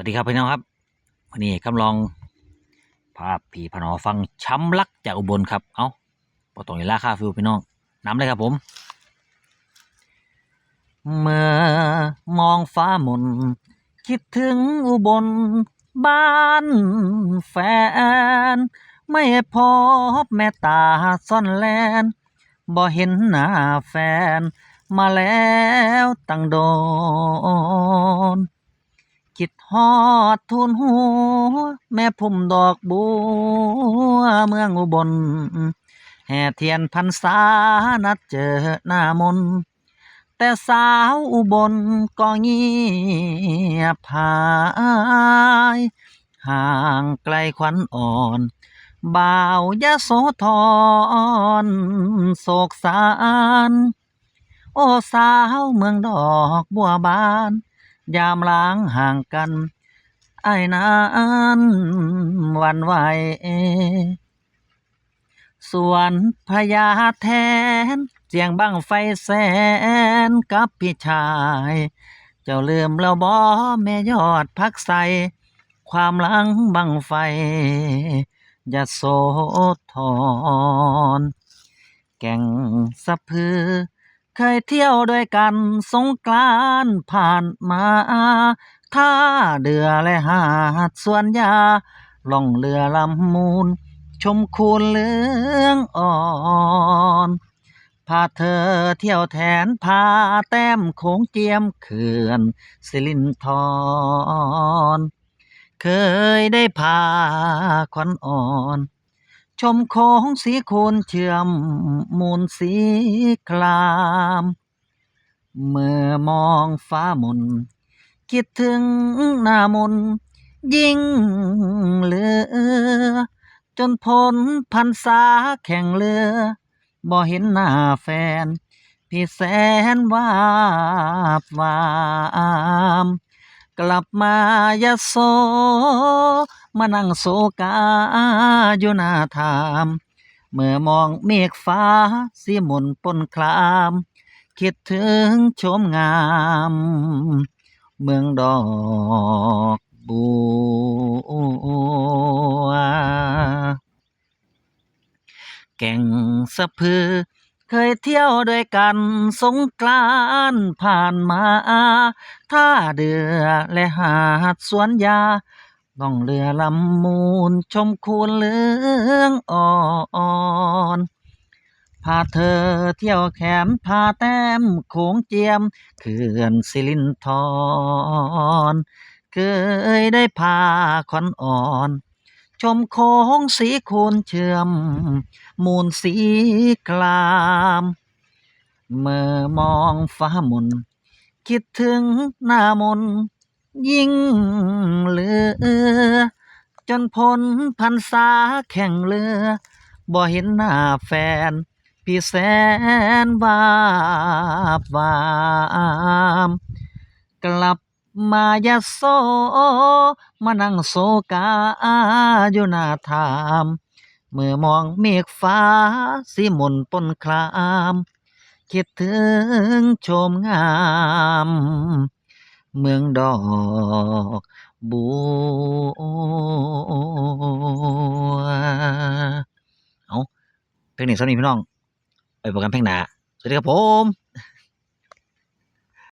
วัสดีครับพี่น้องครับวันนี้กำลองภาพผีพนอฟังช้ำลักจากอุบลครับ เอาปอตรงนี้ราค่าฟิวพี่น้องน้ำเลยครับผม เมื่อมองฟ้ามน คิดถึงอุบลบ้านแฟน ไม่พบแม่ตาซ่อนแลนบ่เห็นหน้าแฟน มาแล้วตั้งโดน คิดฮอดทุนหัวแม่พุ่มดอกบัวเมืองอุบล แห่เทียนพรรษานัดเจอหน้ามน แต่สาวอุบลก็เงียบหายห่างไกลขวัญอ่อนบ่าวยะโสธรโศกสาร โอ้สาวเมืองดอกบัวบาน ยามล้างห่างกันไอ้นั้นวันไหวส่วนพญาแทนเสียงบังไฟแสนกับพี่ชาย เจ้าลืมแล้วบ่แม่ยอดพักใส ความหลังบังไฟยะโสธรแก่งสะพือ เคยเที่ยวด้วยกันสงกรานต์ผ่านมาท่าเดือและหาดสวนยาล่องเรือลำมูล ชมคูนเหลืองอ่อนพาเธอเที่ยวแทนพาแต้มโขงเจียมเขื่อนสิรินธรเคยได้พาขวัญอ่อน ชมโค้งสีโคนเชื่อมมูลสีคราม เมื่อมองฟ้ามน คิดถึงหน้ามน ยิ่งเหลือ จนพ้นพันษาแข่งเรือบ่เห็นหน้าแฟน พี่แสนวาบวาม กลับมายะโส มานั่งโศกาอยู่หน้าถาม เมื่อมองเมฆฟ้าสีหมุนปนคลาม คิดถึงโฉมงาม เมืองดอกบัวแก่งสะพือ เคยเที่ยวด้วยกันสงกรานผ่านมาท่าเดือและหาดสวนยา ต้องเรือลำมูลชมคูนเหลืองอ่อนพาเธอเที่ยวแขมพาแต้มโขงเจียมเขื่อนสิรินธรเคยได้พาขวัญอ่อน ชมโค้งสีคูนเชื่อม มูลสีคลามเมื่อมองฟ้ามนคิดถึงหน้ามน ยิ่งเหลือ จนพ้นพันษาแข่งเรือ บ่เห็นหน้าแฟน พี่แสนวาบวามกลับมายะโสมานั่งโศกาอยู่หน้าถามเมื่อมองเมฆฟ้าสีหมุนปนคลาม คิดถึงโฉมงาม เมืองดอกบัว เอาเพลงนี้สำหรับพี่น้อง ไปโปรแกรมเพลงหนาสวัสดีครับผม